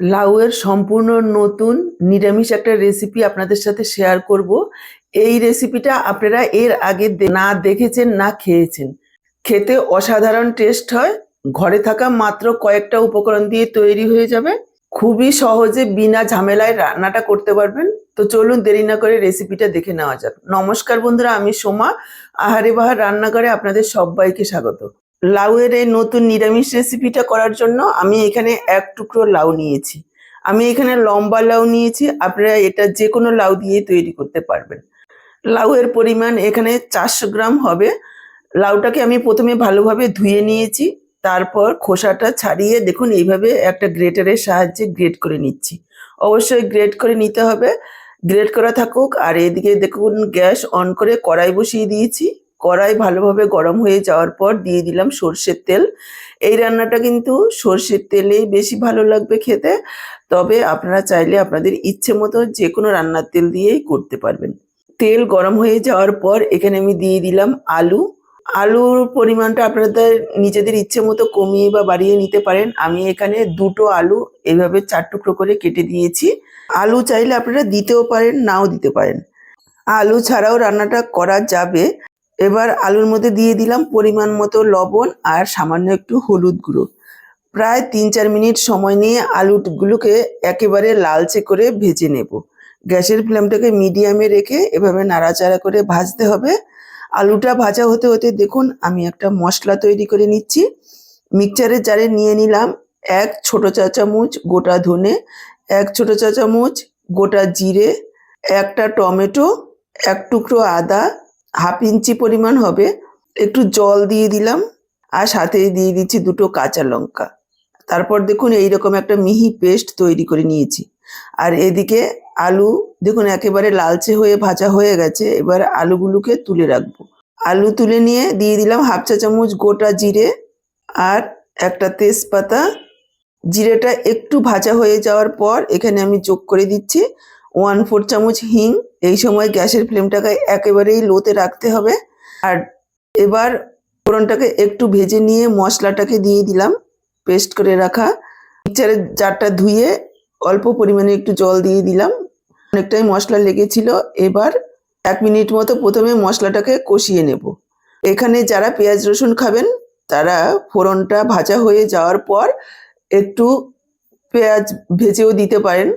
লাউয়ের সম্পূর্ণ নতুন নিরামিষ একটা রেসিপি আপনাদের সাথে শেয়ার করব। এই রেসিপিটা আপনারা এর আগে না দেখেছেন, না খেয়েছেন। খেতে অসাধারণ টেস্ট হয়। ঘরে থাকা মাত্র কয়েকটা উপকরণ দিয়ে তৈরি হয়ে যাবে। খুবই সহজে বিনা ঝামেলায় রান্নাটা করতে পারবেন। তো চলুন দেরি না করে রেসিপিটা দেখে নেওয়া যাক। নমস্কার বন্ধুরা, আমি সোমা। আহারে বাহার রান্নাঘরে আপনাদের সবাইকে স্বাগত। লাউয়ের এই নতুন নিরামিষ রেসিপিটা করার জন্য আমি এখানে এক টুকরো লাউ নিয়েছি। আমি এখানে লম্বা লাউ নিয়েছি, আপনারা এটা যে কোনো লাউ দিয়ে তৈরি করতে পারবেন। লাউয়ের পরিমাণ এখানে চারশো গ্রাম হবে। লাউটাকে আমি প্রথমে ভালোভাবে ধুয়ে নিয়েছি, তারপর খোসাটা ছাড়িয়ে দেখুন এইভাবে একটা গ্রেটারের সাহায্যে গ্রেট করে নিচ্ছি। অবশ্যই গ্রেট করে নিতে হবে। গ্রেট করা থাকুক, আর এদিকে দেখুন গ্যাস অন করে কড়াই বসিয়ে দিয়েছি। কড়াই ভালোভাবে গরম হয়ে যাওয়ার পর দিয়ে দিলাম সর্ষের তেল। এই রান্নাটা কিন্তু সর্ষের তেলেই বেশি ভালো লাগবে খেতে। তবে আপনারা চাইলে আপনাদের ইচ্ছে মতো যে কোনো রান্নার তেল দিয়েই করতে পারবেন। তেল গরম হয়ে যাওয়ার পর এখানে আমি দিয়ে দিলাম আলু। আলুর পরিমাণটা আপনাদের নিজেদের ইচ্ছে মতো কমিয়ে বা বাড়িয়ে নিতে পারেন। আমি এখানে দুটো আলু এভাবে চার টুকরো করে কেটে দিয়েছি। আলু চাইলে আপনারা দিতেও পারেন, নাও দিতে পারেন। আলু ছাড়াও রান্নাটা করা যাবে। এবার আলুর মধ্যে দিয়ে দিলাম পরিমাণ মতো লবণ আর সামান্য একটু হলুদ গুঁড়ো। প্রায় তিন চার মিনিট সময় নিয়ে আলুগুলোকে একেবারে লালচে করে ভেজে নেব। গ্যাসের ফ্লেমটাকে মিডিয়ামে রেখে এভাবে নাড়াচাড়া করে ভাজতে হবে। আলুটা ভাজা হতে হতে দেখুন, আমি একটা মশলা তৈরি করে নিচ্ছি। মিক্সচারের জারে নিয়ে নিলাম এক ছোট চা চামচ গোটা ধনে, এক ছোট চা চামচ গোটা জিরে, একটা টমেটো, এক টুকরো আদা হাফ ইঞ্চি পরিমাণ হবে। একটু জল দিয়ে দিলাম আর সাথে দিয়ে দিচ্ছি দুটো কাঁচা লঙ্কা। তারপর দেখুন এইরকম একটা মিহি পেস্ট তৈরি করে নিয়েছি। আর এদিকে আলু দেখুন একেবারে লালচে হয়ে ভাজা হয়ে গেছে। এবার আলুগুলোকে তুলে রাখব। আলু তুলে নিয়ে দিয়ে দিলাম হাফ চা চামচ গোটা জিরে আর একটা তেজপাতা। জিরেটা একটু ভাজা হয়ে যাওয়ার পর এখানে আমি যোগ করে দিচ্ছি। ওয়ান ফোর চামচ হিং, এই সময় গ্যাসের ফ্লেমটাকে একেবারেই লোতে রাখতে হবে। আর এবার ফোড়নটাকে একটু ভেজে নিয়ে মশলাটাকে দিয়ে দিলাম, পেস্ট করে রাখা। মিক্সচারের জারটা ধুয়ে অল্প পরিমাণে একটু জল দিয়ে দিলাম। অনেকটাই মশলা লেগেছিল, এবার এক মিনিট মতো প্রথমে মশলাটাকে কষিয়ে নেব। এখানে যারা পেঁয়াজ রসুন খাবেন, তারা ফোড়নটা ভাজা হয়ে যাওয়ার পর একটু পেঁয়াজ ভেজেও দিতে পারেন।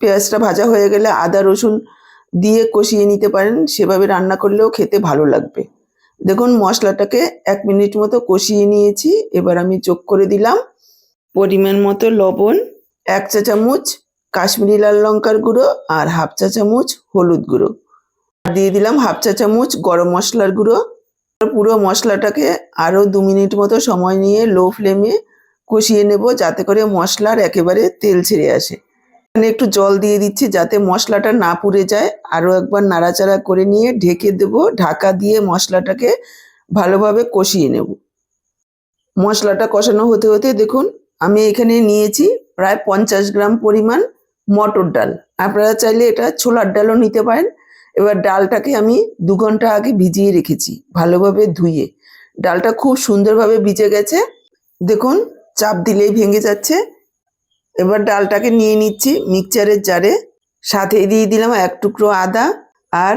পেঁয়াজটা ভাজা হয়ে গেলে আদা, রসুন দিয়ে কষিয়ে নিতে পারেন। সেভাবে রান্না করলেও খেতে ভালো লাগবে। দেখুন, মশলাটাকে এক মিনিট মতো কষিয়ে নিয়েছি। এবার আমি যোগ করে দিলাম পরিমাণ মতো লবণ, এক চা চামচ কাশ্মীরি লাল লঙ্কার গুঁড়ো আর হাফ চা চামচ হলুদ গুঁড়ো। আর দিয়ে দিলাম হাফ চা চামচ গরম মশলার গুঁড়ো। পুরো মশলাটাকে আরও দু মিনিট মতো সময় নিয়ে লো ফ্লেমে কষিয়ে নেব যাতে করে মশলার একেবারে তেল ছেড়ে আসে। এখানে একটু জল দিয়ে দিচ্ছি যাতে মশলাটা না পুড়ে যায়। আরও একবার নাড়াচাড়া করে নিয়ে ঢেকে দেব। ঢাকা দিয়ে মশলাটাকে ভালোভাবে কষিয়ে নেব। মশলাটা কষানো হতে হতে দেখুন, আমি এখানে নিয়েছি প্রায় পঞ্চাশ গ্রাম পরিমাণ মটর ডাল। আপনারা চাইলে এটা ছোলার ডালও নিতে পারেন। এবার ডালটাকে আমি দু ঘণ্টা আগে ভিজিয়ে রেখেছি ভালোভাবে ধুয়ে। ডালটা খুব সুন্দরভাবে ভিজে গেছে। দেখুন, চাপ দিলেই ভেঙে যাচ্ছে। এবার ডালটাকে নিয়ে নিচ্ছি মিক্সচারের জারে। সাথে দিয়ে দিলাম এক টুকরো আদা আর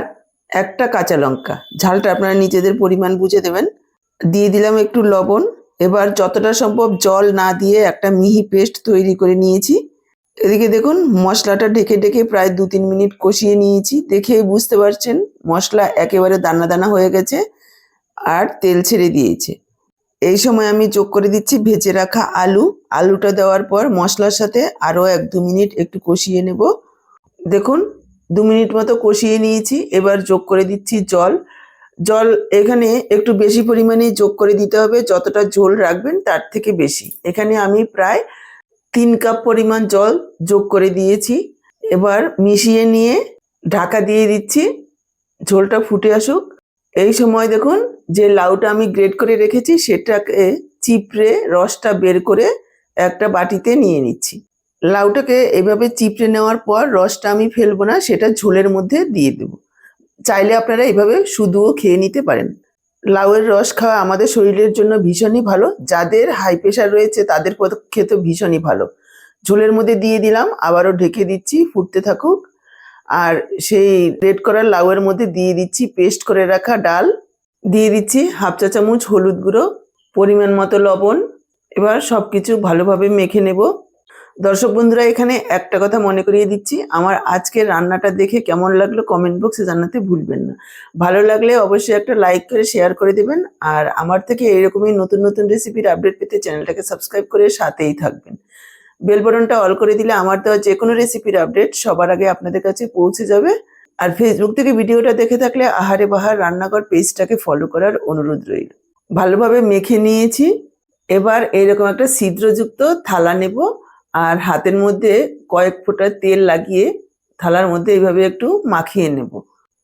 একটা কাঁচা লঙ্কা। ঝালটা আপনারা নিজেদের পরিমাণ বুঝে দেবেন। দিয়ে দিলাম একটু লবণ। এবার যতটা সম্ভব জল না দিয়ে একটা মিহি পেস্ট তৈরি করে নিয়েছি। এদিকে দেখুন, মশলাটা ঢেকে ঢেকে প্রায় দু তিন মিনিট কষিয়ে নিয়েছি। দেখেই বুঝতে পারছেন, মশলা একেবারে দানা দানা হয়ে গেছে আর তেল ছেড়ে দিয়েছে। এই সময় আমি যোগ করে দিচ্ছি ভেজে রাখা আলু। আলুটা দেওয়ার পর মশলার সাথে আরও এক দু মিনিট একটু কষিয়ে নেব। দেখুন, দু মিনিট মতো কষিয়ে নিয়েছি। এবার যোগ করে দিচ্ছি জল। জল এখানে একটু বেশি পরিমাণে যোগ করে দিতে হবে। যতটা ঝোল রাখবেন তার থেকে বেশি। এখানে আমি প্রায় তিন কাপ পরিমাণ জল যোগ করে দিয়েছি। এবার মিশিয়ে নিয়ে ঢাকা দিয়ে দিচ্ছি। ঝোলটা ফুটে আসুক। এই সময় দেখুন যে লাউটা আমি গ্রেড করে রেখেছি, সেটাকে চিপড়ে রসটা বের করে একটা বাটিতে নিয়ে নিচ্ছি। লাউটাকে এভাবে চিপড়ে নেওয়ার পর রসটা আমি ফেলব না, সেটা ঝোলের মধ্যে দিয়ে দেবো। চাইলে আপনারা এভাবে শুধুও খেয়ে নিতে পারেন। লাউয়ের রস খাওয়া আমাদের শরীরের জন্য ভীষণই ভালো, যাদের হাই প্রেশার রয়েছে তাদের পক্ষে তো ভীষণই ভালো। ঝোলের মধ্যে দিয়ে দিলাম, আবারও ঢেকে দিচ্ছি, ফুটতে থাকুক। আর সেই রেড করার লাউয়ের মধ্যে দিয়ে দিচ্ছি পেস্ট করে রাখা ডাল। দিয়ে দিচ্ছি হাফ চা চামচ হলুদ গুঁড়ো, পরিমাণ মতো লবণ। এবার সব কিছু ভালোভাবে মেখে নেব। দর্শক বন্ধুরা, এখানে একটা কথা মনে করিয়ে দিচ্ছি। আমার আজকের রান্নাটা দেখে কেমন লাগল কমেন্ট বক্সে জানাতে ভুলবেন না। ভালো লাগলে অবশ্যই একটা লাইক করে শেয়ার করে দেবেন। আর আমার থেকে এরকমই নতুন নতুন রেসিপির আপডেট পেতে চ্যানেলটাকে সাবস্ক্রাইব করে সাথেই থাকবেন। বেল বাটনটা অল করে দিলে আমার দেওয়া যে কোনো রেসিপির আপডেট সবার আগে আপনাদের কাছে পৌঁছে যাবে। আর ফেসবুক থেকে ভিডিওটা দেখে থাকলে আহারে বাহার রান্নাঘর পেজটাকে ফলো করার অনুরোধ রইল। ভালোভাবে মেখে নিয়েছি। এবার এরকম একটা ছিদ্রযুক্ত থালা নেব আর হাতের মধ্যে কয়েক ফোঁটা তেল লাগিয়ে থালার মধ্যে এইভাবে একটু মাখিয়ে নেব।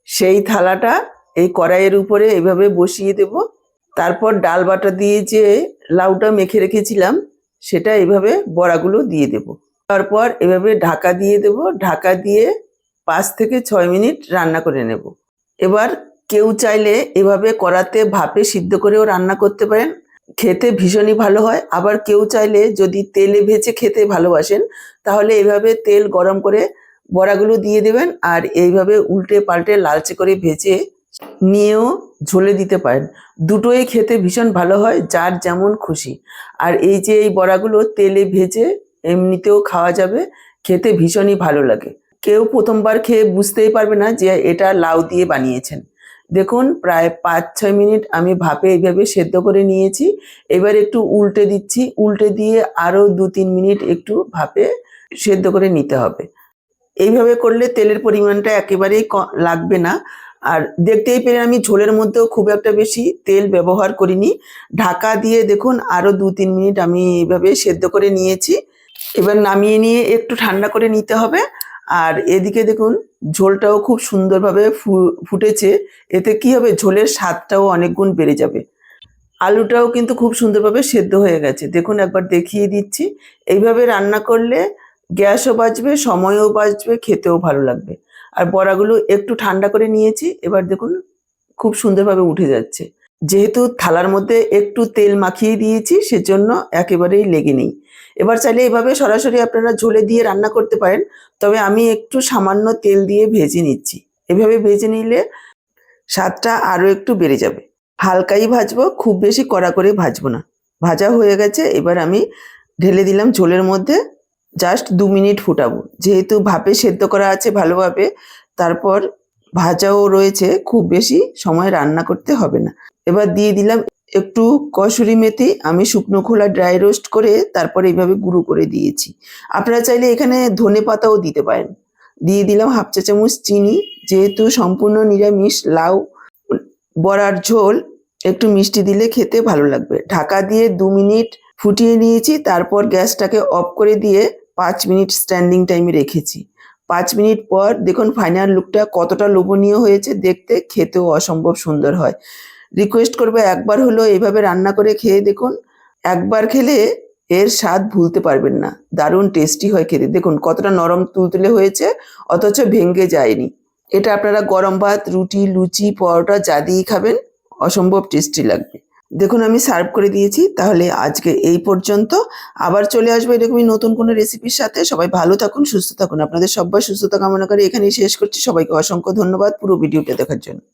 সেই থালাটা এই কড়াইয়ের উপরে এইভাবে বসিয়ে দেব। তারপর ডাল বাটা দিয়ে যে লাউটা মেখে রেখেছিলাম সেটা এভাবে বড়াগুলো দিয়ে দেব। তারপর এভাবে ঢাকা দিয়ে দেব। ঢাকা দিয়ে পাঁচ থেকে ছয় মিনিট রান্না করে নেব। এবার কেউ চাইলে এভাবে কড়াতে ভাপে সিদ্ধ করেও রান্না করতে পারেন। খেতে ভীষণই ভালো হয়। আবার কেউ চাইলে যদি তেলে ভেজে খেতে ভালোবাসেন, তাহলে এভাবে তেল গরম করে বড়াগুলো দিয়ে দেবেন আর এইভাবে উল্টে পাল্টে লালচে করে ভেজে নিয়েও ঝোলে দিতে পারেন। দুটোই খেতে ভীষণ ভালো হয়, যার যেমন খুশি। আর এই যে এই বড়াগুলো তেলে ভেজে এমনিতেও খাওয়া যাবে, খেতে ভীষণই ভালো লাগে। কেউ প্রথমবার খেয়ে বুঝতেই পারবে না যে এটা লাউ দিয়ে বানিয়েছেন। দেখুন, প্রায় পাঁচ ছয় মিনিট আমি ভাপে এইভাবে সেদ্ধ করে নিয়েছি। এবার একটু উল্টে দিচ্ছি। উল্টে দিয়ে আরও দু তিন মিনিট একটু ভাপে সেদ্ধ করে নিতে হবে। এইভাবে করলে তেলের পরিমাণটা একেবারেই লাগবে না। আর দেখতেই পেলে আমি ঝোলের মধ্যেও খুব একটা বেশি তেল ব্যবহার করিনি। ঢাকা দিয়ে দেখুন আরও দু তিন মিনিট আমি এইভাবে সেদ্ধ করে নিয়েছি। এবার নামিয়ে নিয়ে একটু ঠান্ডা করে নিতে হবে। আর এদিকে দেখুন ঝোলটাও খুব সুন্দরভাবে ফুটেছে। এতে কি হবে? ঝোলের স্বাদটাও অনেক গুণ বেড়ে যাবে। আলুটাও কিন্তু খুব সুন্দরভাবে সেদ্ধ হয়ে গেছে। দেখুন একবার দেখিয়ে দিচ্ছি। এইভাবে রান্না করলে গ্যাসও বাঁচবে সময়ও বাঁচবে খেতেও ভালো লাগবে। আর বড়াগুলো একটু ঠান্ডা করে নিয়েছি। এবার দেখুন, খুব সুন্দরভাবে উঠে যাচ্ছে। যেহেতু থালার মধ্যে একটু তেল মাখিয়ে দিয়েছি, সেজন্য একেবারেই লেগে নেই। এবার চাইলে এভাবে সরাসরি আপনারা ঝোলে দিয়ে রান্না করতে পারেন, তবে আমি একটু সামান্য তেল দিয়ে ভেজে নিচ্ছি। এভাবে ভেজে নিলে স্বাদটা আরও একটু বেড়ে যাবে। হালকাই ভাজবো, খুব বেশি কড়া করে ভাজবো না। ভাজা হয়ে গেছে, এবার আমি ঢেলে দিলাম ঝোলের মধ্যে জাস্ট দু মিনিট ফুটাবো। যেহেতু ভাপে সেদ্ধ করা আছে ভালোভাবে, তারপর ভাজাও রয়েছে, খুব বেশি সময় রান্না করতে হবে না। এবার দিয়ে দিলাম একটু কসুরি মেথি, আমি শুকনো খোলা ড্রাই রোস্ট করে তারপর এইভাবে গুঁড়ো করে দিয়েছি। আপনারা চাইলে এখানে ধনে পাতাও দিতে পারেন। দিয়ে দিলাম হাফ চা চামচ চিনি, যেহেতু সম্পূর্ণ নিরামিষ, লাউ, বড়ার ঝোল, একটু মিষ্টি দিলে খেতে ভালো লাগবে। ঢাকা দিয়ে দু মিনিট ফুটিয়ে নিয়েছি, তারপর গ্যাসটাকে অফ করে দিয়ে পাঁচ মিনিট স্ট্যান্ডিং টাইমে রেখেছি। পাঁচ মিনিট পর দেখুন ফাইনাল লুকটা কতটা লোভনীয় হয়েছে, দেখতে খেতেও অসম্ভব সুন্দর হয়। রিকোয়েস্ট করব একবার হলো এভাবে রান্না করে খেয়ে দেখুন। একবার খেলে এর স্বাদ ভুলতে পারবেন না। দারুণ টেস্টি হয় খেতে। দেখুন কতটা নরম তুলতুলে হয়েছে, অথচ ভেঙে যায়নি। এটা আপনারা গরম ভাত, রুটি, লুচি, পরোটা যা দিয়েই খাবেন, অসম্ভব টেস্টি লাগবে। দেখুন, আমি সার্ভ করে দিয়েছি। তাহলে আজকে এই পর্যন্ত। আবার চলে আসব এরকমই নতুন কোনো রেসিপির সাথে। সবাই ভালো থাকুন, সুস্থ থাকুন। আপনাদের সবাই সুস্থতা কামনা করে এখানেই শেষ করছি। সবাইকে অসংখ্য ধন্যবাদ পুরো ভিডিওটা দেখার জন্য।